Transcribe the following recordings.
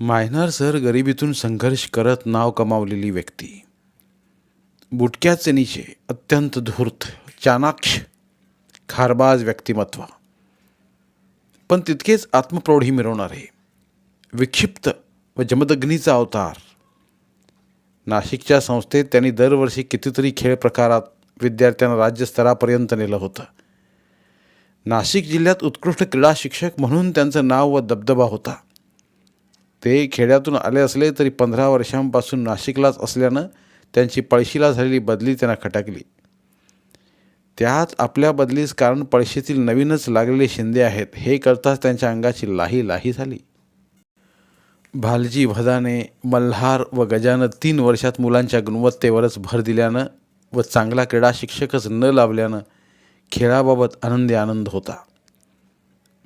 मायनार sir गरिबीतून संघर्ष करत नाव कमावलेली व्यक्ती. बुटक्याचे निचे अत्यंत धूर्त चाणाक्ष खारबाज व्यक्तिमत्व. पण तितकेच आत्मप्रौढी मिरवणारे विक्षिप्त व जमदग्नीचा अवतार. नाशिकच्या संस्थेत त्यांनी दरवर्षी कितीतरी खेळ प्रकारात विद्यार्थ्यांना राज्यस्तरापर्यंत नेलं होतं. नाशिक जिल्ह्यात उत्कृष्ट क्रीडा शिक्षक म्हणून त्यांचं नाव व दबदबा होता. ते खेड्यातून आले असले तरी पंधरा वर्षांपासून नाशिकलाच असल्यानं त्यांची पळशीला झालेली बदली त्यांना खटकली. त्यात आपल्या बदलीस कारण पळशीतील नवीनच लागलेले शिंदे आहेत हे करताच त्यांच्या अंगाची लाही लाही झाली. भालजी भदाने मल्हार व गजानं तीन वर्षात मुलांच्या गुणवत्तेवरच भर दिल्यानं व चांगला क्रीडा शिक्षकच न लावल्यानं खेळाबाबत आनंदी आनंद होता.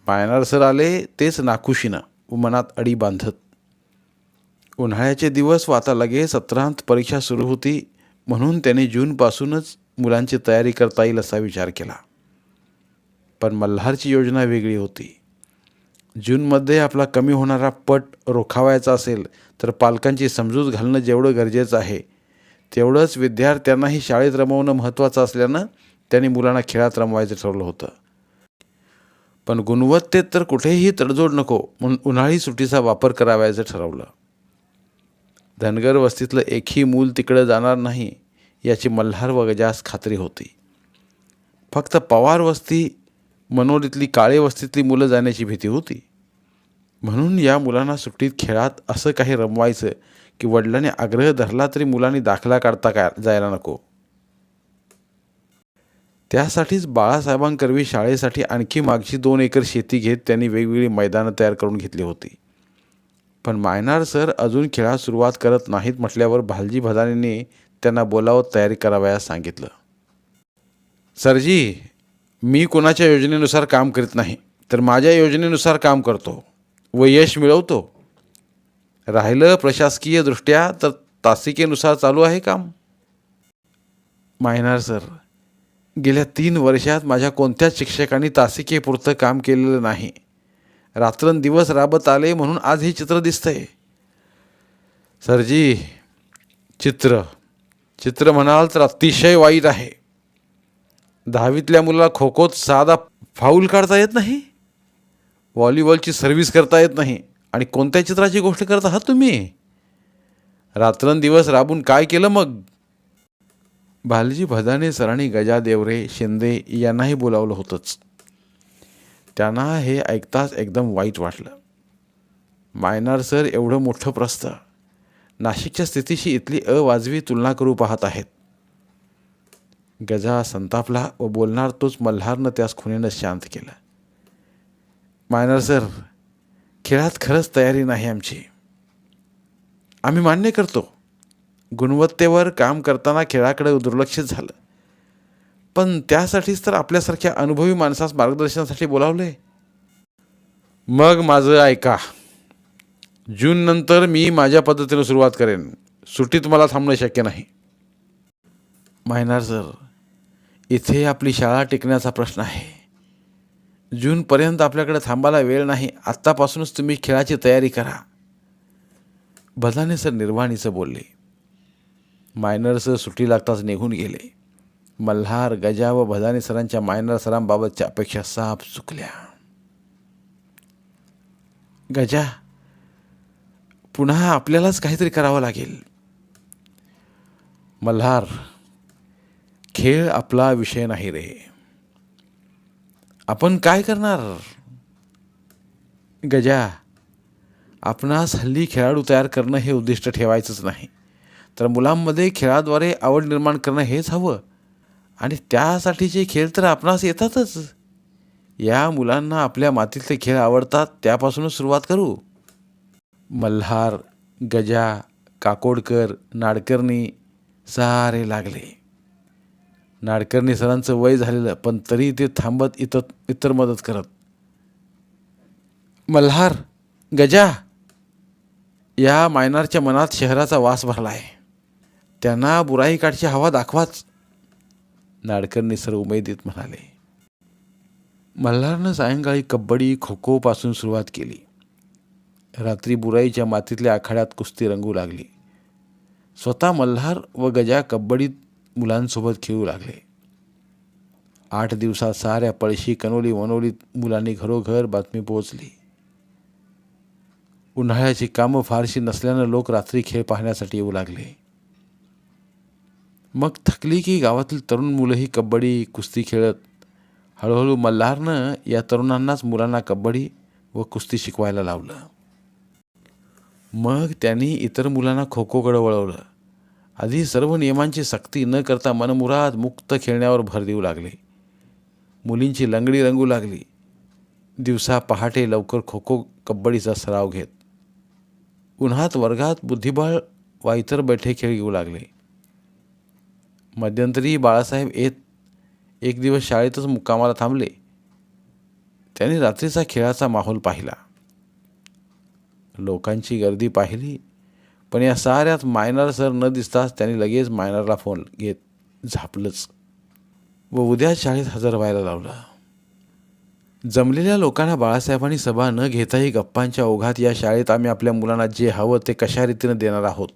पायनार सर आले तेच नाखुशीनं. व मनात अडी बांधत. उन्हाळ्याचे दिवस वाता लगेच सत्रांत परीक्षा सुरू होती म्हणून त्याने जूनपासूनच मुलांची तयारी करता येईल असा विचार केला. पण मल्हारची योजना वेगळी होती. जूनमध्ये आपला कमी होणारा पट रोखावायचा असेल तर पालकांची समजूत घालणं जेवढं गरजेचं आहे तेवढंच विद्यार्थ्यांनाही शाळेत रमवणं महत्त्वाचं असल्यानं त्यांनी मुलांना खेळात रमवायचं ठरवलं होतं. पण गुणवत्तेत तर कुठेही तडजोड नको म्हणून उन्हाळी सुट्टीचा वापर करावयाचं ठरवलं. धनगर वस्तीतलं एकही मूल तिकडं जाणार नाही याची मल्हार व गजास खात्री होती. फक्त पवार वस्ती मनोरीतली काळे वस्तीतली मुलं जाण्याची भीती होती. म्हणून या मुलांना सुट्टीत खेळात असं काही रमवायचं की वडिलांनी आग्रह धरला तरी मुलांनी दाखला काढता का जायला नको. त्यासाठीच बाळासाहेबांकरवी शाळेसाठी आणखी मागची दोन एकर शेती घेत त्यांनी वेगवेगळी मैदानं तयार करून घेतली होती. पण मायनार सर अजून खेळा सुरुवात करत नाहीत म्हटल्यावर भालजी भदानीने त्यांना बोलावत तयारी करावयास सांगितलं. सरजी मी कोणाच्या योजनेनुसार काम करीत नाही तर माझ्या योजनेनुसार काम करतो व यश मिळवतो. राहिलं प्रशासकीय दृष्ट्या तर तासिकेनुसार चालू आहे काम? मायनार सर गेल्या तीन वर्षात माझ्या कोणत्याच शिक्षकांनी तासिकेपुरतं काम केलेलं नाही? रात्रंदिवस राबत आले म्हणून आज हे चित्र दिसतंय. सरजी चित्र. चित्र म्हणाल तर अतिशय वाईट आहे. दहावीतल्या मुलाला खो खोत साधा फाऊल काढता येत नाही? व्हॉलीबॉलची सर्व्हिस करता येत नाही आणि कोणत्या चित्राची गोष्ट करत आहात तुम्ही? रात्रंदिवस राबून काय केलं मग? भालजी भदाने सरांनी गजा देवरे शिंदे यांनाही बोलावलं होतंच. त्यांना हे ऐकताच एकदम वाईट वाटलं. मायनार सर एवढं मोठं प्रस्थ. नाशिकच्या स्थितीशी इथली अवाजवी तुलना करू पाहत आहेत. गजा संतापला व बोलणार तोच मल्हारनं त्यास खुनेनं शांत केलं. मायनार सर खेळात खरंच तयारी नाही आमची. आम्ही मान्य करतो. गुणवत्तेवर काम करताना खेळाकडे दुर्लक्षित झालं. पण त्यासाठीच तर आपल्यासारख्या अनुभवी माणसास मार्गदर्शनासाठी बोलावले मग माझं ऐका. जून नंतर मी माझ्या पद्धतीनं सुरुवात करेन. सुट्टीत मला थांबणं शक्य नाही. मायनार सर इथे आपली शाळा टिकण्याचा प्रश्न आहे. जूनपर्यंत आपल्याकडे थांबायला वेळ नाही. आत्तापासूनच तुम्ही खेळाची तयारी करा. बदाने सर निर्वाणीचं बोलले. मायनर सर सुट्टी लागताच निघून गेले. मल्हार गजा व भदानी सरांच्या मायनर सरांबाबतच्या अपेक्षा साफ चुकल्या. गजा पुन्हा आपल्यालाच काहीतरी करावं लागेल. मल्हार खेळ आपला विषय नाही रे. आपण काय करणार? गजा आपणास हल्ली खेळाडू तयार करणं हे उद्दिष्ट ठेवायचंच नाही. तर मुलांमध्ये खेळाद्वारे आवड निर्माण करणं हेच हवं. आणि त्यासाठीचे खेळ तर आपणास येतातच. या मुलांना आपल्या मातीतले खेळ आवडतात त्यापासूनच सुरुवात करू. मल्हार गजा काकोडकर नाडकर्णी सारे लागले. नाडकर्णी सरांचं वय झालेलं पण तरी ते थांबत इतर इतर मदत करत. मल्हार गजा! या मायनारच्या मनात शहराचा वास भरला आहे त्यांना बुराई काठची हवा दाखवाच. नाडकर्णी सर उमेदीत म्हणाले. मल्हारनं सायंकाळी कबड्डी खो खोपासून सुरुवात केली. रात्री बुराईच्या मातीतल्या आखाड्यात कुस्ती रंगू लागली. स्वतः मल्हार व गजा कबड्डीत मुलांसोबत खेळू लागले. आठ दिवसात साऱ्या पळशी कनोली वनोलीत मुलांनी घरोघर बातमी पोहोचली. उन्हाळ्याची कामं फारशी नसल्यानं लोक रात्री खेळ पाहण्यासाठी येऊ लागले. मग थकली की गावातील तरुण मुलंही कबड्डी कुस्ती खेळत. हळूहळू मल्हारनं या तरुणांनाच मुलांना कबड्डी व कुस्ती शिकवायला लावलं. मग त्यांनी इतर मुलांना खो खोकडं वळवलं. आधी सर्व नियमांची सक्ती न करता मनमुराद मुक्त खेळण्यावर भर देऊ लागले. मुलींची लंगडी रंगू लागली. दिवसा पहाटे लवकर खो खो कबड्डीचा सराव घेत. उन्हात वर्गात बुद्धिबळ वा इतर बैठे खेळ घेऊ लागले. मध्यंतरी बाळासाहेब येत एक दिवस शाळेतच मुक्कामाला थांबले. त्यांनी रात्रीचा खेळाचा माहोल पाहिला. लोकांची गर्दी पाहिली पण या साऱ्यात मायनर सर न दिसताच त्यांनी लगेच मायनरला फोन घेत झापलंच व उद्या शाळेत हजर व्हायला लावलं. जमलेल्या लोकांना बाळासाहेबांनी सभा न घेताही गप्पांच्या ओघात या शाळेत आम्ही आपल्या मुलांना जे हवं ते कशा रीतीनं देणार आहोत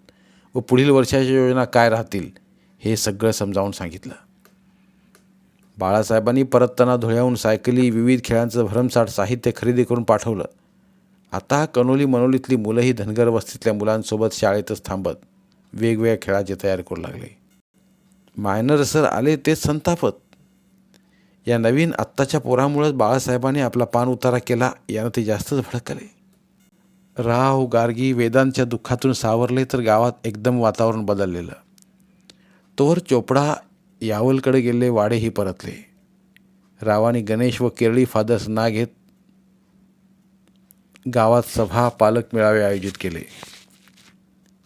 व पुढील वर्षाच्या योजना काय राहतील हे सगळं समजावून सांगितलं. बाळासाहेबांनी परतताना धुळ्याहून सायकली विविध खेळांचं भरमसाठ साहित्य खरेदी करून पाठवलं. आता कनोली मनोलीतली मुलंही धनगर वस्तीतल्या मुलांसोबत शाळेतच थांबत. वेगवेगळ्या खेळाचे तयारी करू लागले. मायनर सर आले तेच संतापत. या नवीन आत्ताच्या पोरामुळंच बाळासाहेबांनी आपला पान उतारा केला यानं ते जास्तच भडकले. राव गार्गी वेदांच्या दुःखातून सावरले तर गावात एकदम वातावरण बदललेलं. तोवर चोपडा यावलकडे गेले वाडेही परतले. रावाने गणेश व केरळी फादर्स ना घेत गावात सभा पालक मेळावे आयोजित केले.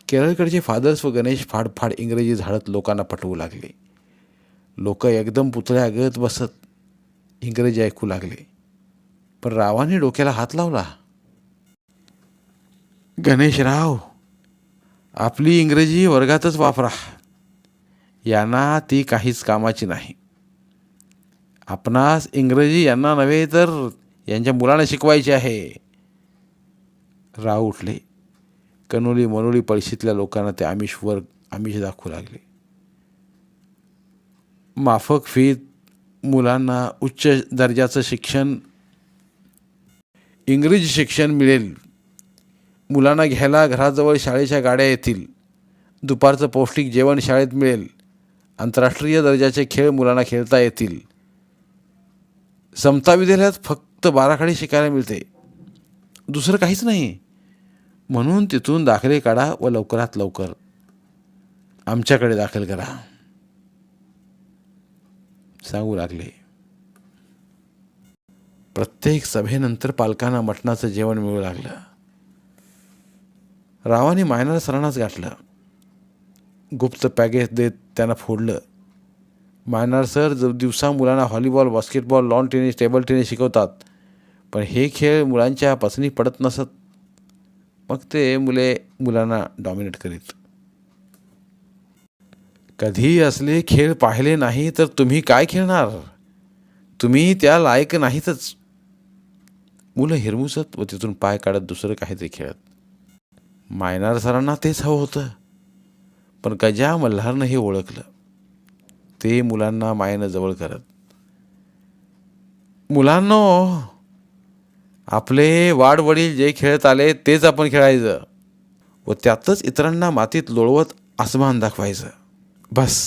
केरळकडचे फादर्स व गणेश फाडफाड इंग्रजी झाडत लोकांना पटवू लागले. लोक एकदम पुतळ्या गत बसत इंग्रजी ऐकू लागले. पण रावाने डोक्याला हात लावला. गणेशराव आपली इंग्रजी वर्गातच वापरा. यांना ती काहीच कामाची नाही. आपणास इंग्रजी यांना नव्हे तर यांच्या मुलांना शिकवायची आहे. राव उठले. कनोली मनोली पळशीतल्या लोकांना ते आमिषवर आमिष दाखवू लागले. माफक फीत मुलांना उच्च दर्जाचं शिक्षण इंग्रजी शिक्षण मिळेल. मुलांना घ्यायला घराजवळ शाळेच्या गाड्या येतील. दुपारचं पौष्टिक जेवण शाळेत मिळेल. आंतरराष्ट्रीय दर्जाचे खेळ मुलांना खेळता येतील. समता विद्यालयात फक्त बाराखडी शिकायला मिळते. दुसरं काहीच नाही. म्हणून तिथून दाखले काढा व लवकरात लवकर. आमच्याकडे दाखल करा. सांगू लागले. प्रत्येक सभेनंतर पालकांना मटणाचं जेवण मिळू लागलं. रावाने मायनर सरांनाच गाठलं. गुप्त पॅकेज देत त्यांना फोडलं. मायनार सर दिवसा मुलांना volleyball basketball lawn tennis table tennis शिकवतात पण हे खेळ मुलांच्या पसनी पडत नसत. मग ते मुले मुलांना डॉमिनेट करीत. कधी असले खेळ पाहिले नाही तर तुम्ही काय खेळणार? तुम्ही त्या लायक नाहीतच. मुलं हिरमुसत व तिथून पाय काढत दुसरं काहीतरी खेळत. मायनार सरांना तेच हवं होतं. पण गजा मल्हारनं हे ओळखलं ते मुलांना मायेनं जवळ करत. मुलांनो आपले वाडवडील जे खेळत आले तेच आपण खेळायचं व त्यातच इतरांना मातीत लोळवत आसमान दाखवायचं. बस.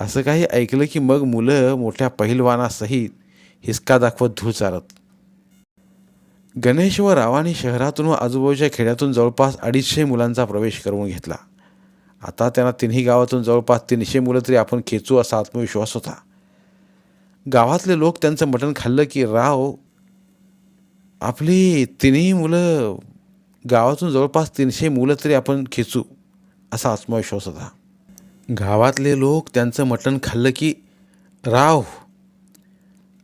असं काही ऐकलं की मग मुलं मोठ्या पहिलवानासहित हिसका दाखवत धूळ चालत गणेश व रावाने शहरातून व आजूबाजूच्या खेड्यातून जवळपास अडीचशे मुलांचा प्रवेश करून घेतला. आता त्यांना तिन्ही गावातून जवळपास तीनशे मुलं तरी आपण खेचू असा आत्मविश्वास होता. गावातले लोक त्यांचं मटण खाल्लं की राव आपली तिन्ही मुलं गावातून जवळपास तीनशे मुलं तरी आपण खेचू असा आत्मविश्वास होता. गावातले लोक त्यांचं मटण खाल्लं की राव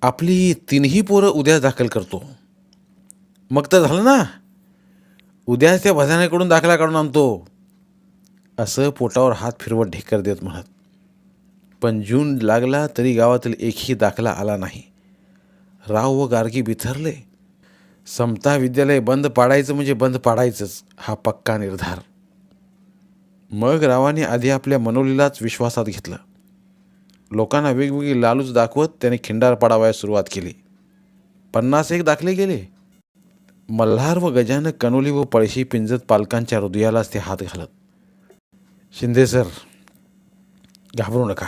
आपली तिन्ही पोरं उद्या दाखल करतो. मग तर झालं ना. उद्याच त्या भजाण्याकडून दाखला काढून आणतो. असं पोटावर हात फिरवत ढेकर देत म्हणत पण जून लागला तरी गावातील एकही दाखला आला नाही. राव व गार्गी बिथरले. समता विद्यालय बंद पाडायचं म्हणजे बंद पाडायचंच हा पक्का निर्धार. मग रावाने आधी आपल्या मनोलीलाच विश्वासात घेतलं. लोकांना वेगवेगळी लालूच दाखवत त्याने खिंडार पाडावयास सुरुवात केली. पन्नास एक दाखले गेले. मल्हार व गजानं कनोली व पळशी पिंजत पालकांच्या हृदयालाच ते हात घालत. शिंदे सर घाबरू नका.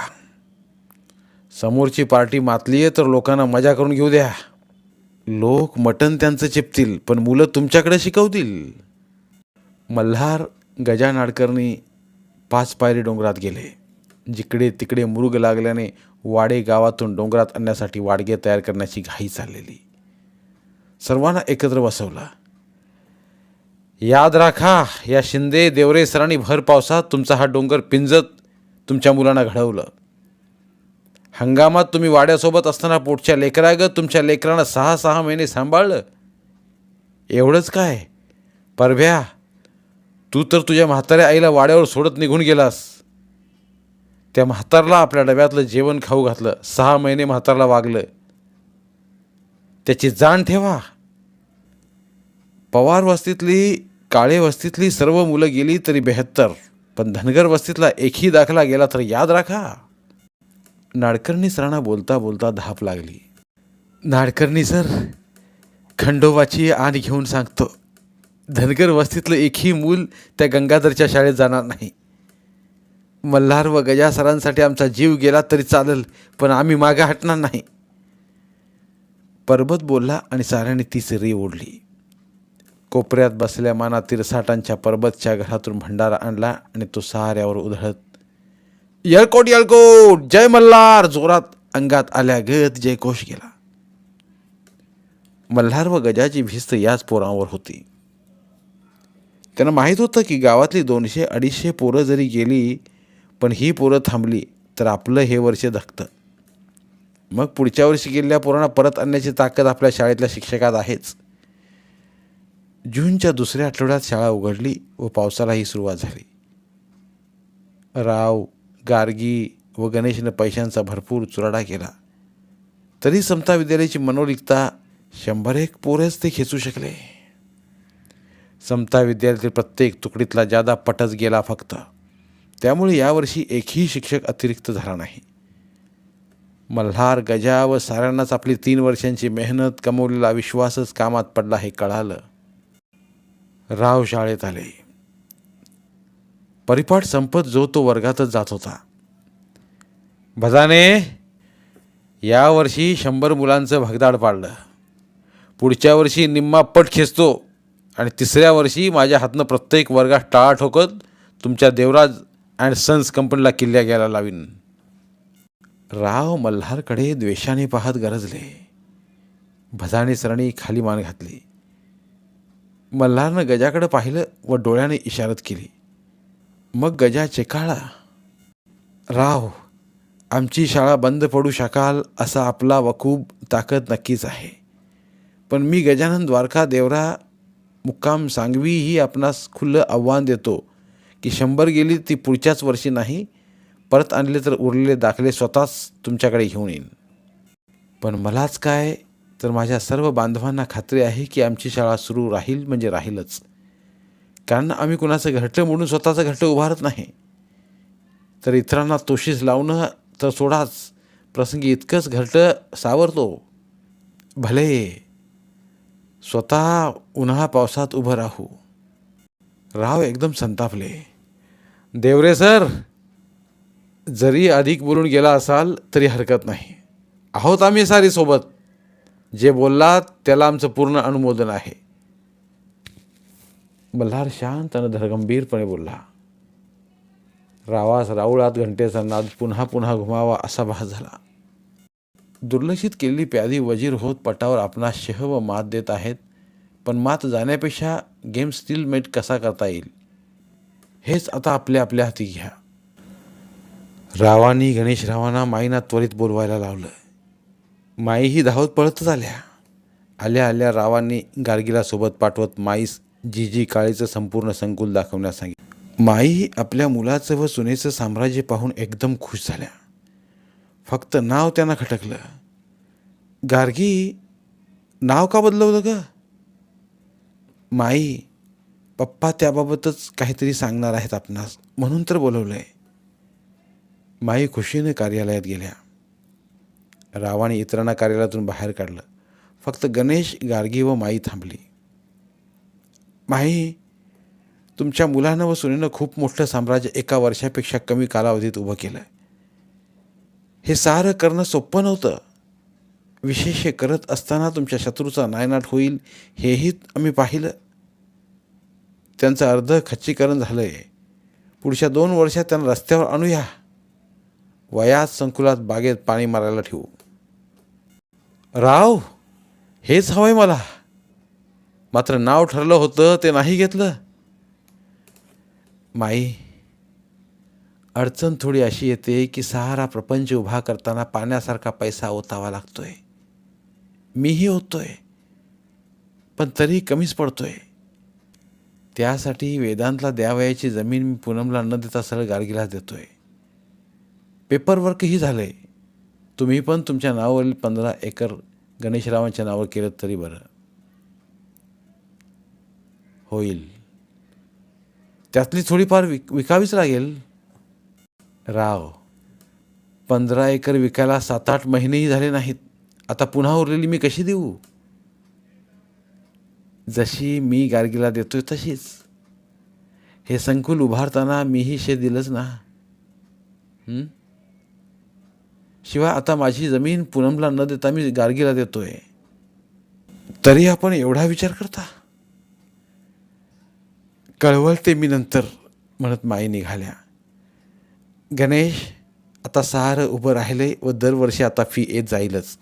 समोरची पार्टी मातली आहे तर लोकांना मजा करून घेऊ द्या. लोक मटण त्यांचं चिपतील पण मुलं तुमच्याकडे शिकवतील. मल्हार गजान नाडकर्णी पाच पायरी डोंगरात गेले. जिकडे तिकडे मृग लागल्याने वाडे गावातून डोंगरात आणण्यासाठी वाडगे तयार करण्याची घाई चाललेली. सर्वांना एकत्र बसवलं. याद राखा या शिंदे देवरे सरांनी भर पावसात तुमचा हा डोंगर पिंजत तुमच्या मुलांना घडवलं. हंगामात तुम्ही वाड्यासोबत असताना पोटच्या लेकरागत तुमच्या लेकरांना सहा सहा महिने सांभाळलं. एवढंच काय? परभ्या तू तर तुझ्या म्हाताऱ्या आईला वाड्यावर सोडत निघून गेलास. त्या म्हातारला आपल्या डब्यातलं जेवण खाऊ घातलं. सहा महिने म्हातारला वागलं. त्याची जाण ठेवा. पवार वस्तीतली काळे वस्तीतली सर्व मुलं गेली तरी बेहत्तर. पण धनगर वस्तीतला एकही दाखला गेला तर याद राखा. नाडकर्णी सरांना बोलता बोलता धाप लागली. नाडकर्णी सर खंडोबाची आण घेऊन सांगतो. धनगर वस्तीतलं एकही मूल त्या गंगाधरच्या शाळेत जाणार नाही. मल्हार व गजा सरांसाठी आमचा जीव गेला तरी चालेल पण आम्ही मागे हटणार नाही. पर्वत बोलला आणि साऱ्याने ती सिरी ओढली. कोपऱ्यात बसल्या माना तिरसाटांच्या पर्वतच्या घरातून भंडारा आणला आणि तो साऱ्यावर उधळत यळकोट यळकोट जय मल्हार! जोरात अंगात आल्या गत जयघोष गेला. मल्हार व गजाची भिस्त याच पोरांवर होती. त्यांना माहीत होतं की गावातली दोनशे अडीचशे पोरं जरी गेली पण ही पोरं थांबली तर आपलं हे वर्ष धकतं मग पुढच्या वर्षी गेलेल्या पोरांना परत आणण्याची ताकद आपल्या शाळेतल्या शिक्षकात आहेच. जूनच्या दुसऱ्या आठवड्यात शाळा उघडली व पावसालाही सुरुवात झाली. राव गार्गी व गणेशनं पैशांचा भरपूर चुराडा केला. तरी समता विद्यालयाची मनोलिकता शंभर एक पोरेच ते खेचू शकले. समता विद्यालयातील प्रत्येक तुकडीतला जादा पटच गेला फक्त. त्यामुळे यावर्षी एकही शिक्षक अतिरिक्त झाला नाही. मल्हार गजा व साऱ्यांनाच आपली तीन वर्षांची मेहनत कमवलेला विश्वासच कामात पडला हे कळालं. राव शाळेत आले. परिपाठ संपत जो तो वर्गातच जात होता. भजाने यावर्षी शंभर मुलांचं भगदाड पाडलं. पुढच्या वर्षी निम्मा पट खेचतो आणि तिसऱ्या वर्षी माझ्या हातनं प्रत्येक वर्गात टाळा ठोकत तुमच्या देवराज अँड सन्स कंपनीला किल्ल्या घ्यायला लावीन. राव मल्हारकडे द्वेषाने पाहत गरजले. भजाने सरणी खाली मान घातली. मल्हारनं गजाकडं पाहिलं व डोळ्याने इशारत केली. मग गजा चेकाळा राव आमची शाळा बंद पडू शकाल असा आपला वकूब ताकद नक्कीच आहे. पण मी गजानन द्वारका देवरा मुक्काम सांगवी ही आपणास खुलं आव्हान देतो की शंभर गेली ती पुढच्याच वर्षी नाही परत आणले तर उरलेले दाखले स्वतःच तुमच्याकडे घेऊन येईन. पण मलाच काय तर माझ्या सर्व बांधवांना खात्री आहे की आमची शाळा सुरू राहील म्हणजे राहीलच. कारण आम्ही कुणाचं घरटं मोडून स्वतःचं घरटं उभारत नाही. तर इतरांना तोशीस लावणं तर सोडाच. प्रसंगी इतकंच घरटं सावरतो. भले स्वतः उन्हाळा पावसात उभं राहू. राव एकदम संतापले. देवरे सर जरी अधिक बोलून गेला असाल तरी हरकत नाही. आहोत आम्ही सारी सोबत. जे बोललात त्याला आमचं पूर्ण अनुमोदन आहे. मल्हार शांत आणि धरगंभीरपणे बोलला रावास राऊळात घंटेचा नाद पुन्हा पुन्हा घुमावा असा भास झाला. दुर्लक्षित केलेली प्यादी वजीर होत पटावर आपणा शह व मात देत आहेत पण मात जाण्यापेक्षा गेम स्टील मेट कसा करता येईल? हेच आता आपल्या आपल्या हाती घ्या. रावानी गणेशरावांना माईना त्वरित बोलवायला लावलं. माईही धावत पळतच आल्या. आल्या आल्या रावांनी गार्गीला सोबत पाठवत माईस जीजी काळीचं संपूर्ण संकुल दाखवण्यास सांगितलं. माई आपल्या मुलाचं व सुनेचं साम्राज्य पाहून एकदम खुश झाल्या. फक्त नाव त्यांना खटकलं. गार्गी नाव का बदलवलं ग? माई पप्पा त्याबाबतच काहीतरी सांगणार आहेत आपणास म्हणून तर बोलवलंय. माई खुशीने कार्यालयात गेल्या. रावाने इतरांना कार्यालयातून बाहेर काढलं. फक्त गणेश गार्गी व माई थांबली. माई तुमच्या मुलानं व सुनेनं खूप मोठं साम्राज्य एका वर्षापेक्षा कमी कालावधीत उभं केलं हे सारं करणं सोपं नव्हतं. विशेष हे करत असताना तुमच्या शत्रूचा नायनाट होईल हेही आम्ही पाहिलं. त्यांचं अर्ध खच्चीकरण झालं आहे पुढच्या दोन वर्षात त्यांना रस्त्यावर आणूया. वयात संकुलात बागेत पाणी मारायला ठेवू. राव हेच हवंय मला. मात्र नाव ठरलं होतं ते नाही घेतलं. माई अडचण थोडी अशी येते की सहारा प्रपंच उभा करताना पाण्यासारखा पैसा ओतावा लागतोय. मीही ओतोय पण तरी कमीच पडतोय. त्यासाठी वेदांतला द्यावयाची जमीन मी पूनमला न देता सरळ गार्गीला देतोय. पेपरवर्कही झालंय. तुम्ही पण तुमच्या नावावरील पंधरा एकर गणेशरावांच्या नावावर केलं तरी बरं. होईल. त्यातली थोडीफार विक विकावीच लागेल. राव पंधरा एकर विकायला सात आठ महिनेही झाले नाहीत. आता पुन्हा उरलेली मी कशी देऊ? जशी मी गार्गीला देतोय तशीच. हे संकुल उभारताना मीही शे दिलंच ना. हं? शिवाय आता माझी जमीन पूनमला न देता मी गार्गीला देतोय तरी आपण एवढा विचार करता? कळवळते मी नंतर म्हणत माई निघाल्या. गणेश आता सहारं उभं राहिले व दरवर्षी आता फी येत जाईलच.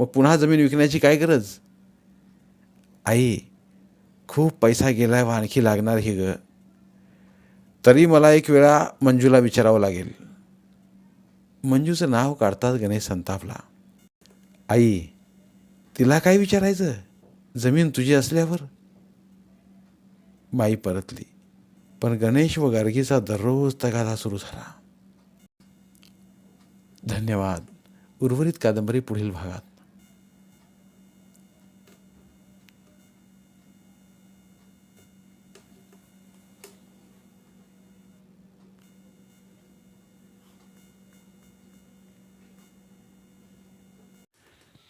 मग पुन्हा जमीन विकण्याची काय गरज? आई खूप पैसा गेलाय व आणखी लागणार हे ग. तरी मला एक वेळा मंजूला विचारावं लागेल. मंजूचं नाव काढताच गणेश संतापला. आई तिला काय विचारायचं? जमीन तुझी असल्यावर? माई परतली पण गणेश व गार्गीचा दररोज तगादा सुरू झाला. धन्यवाद. उर्वरित कादंबरी पुढील भागात.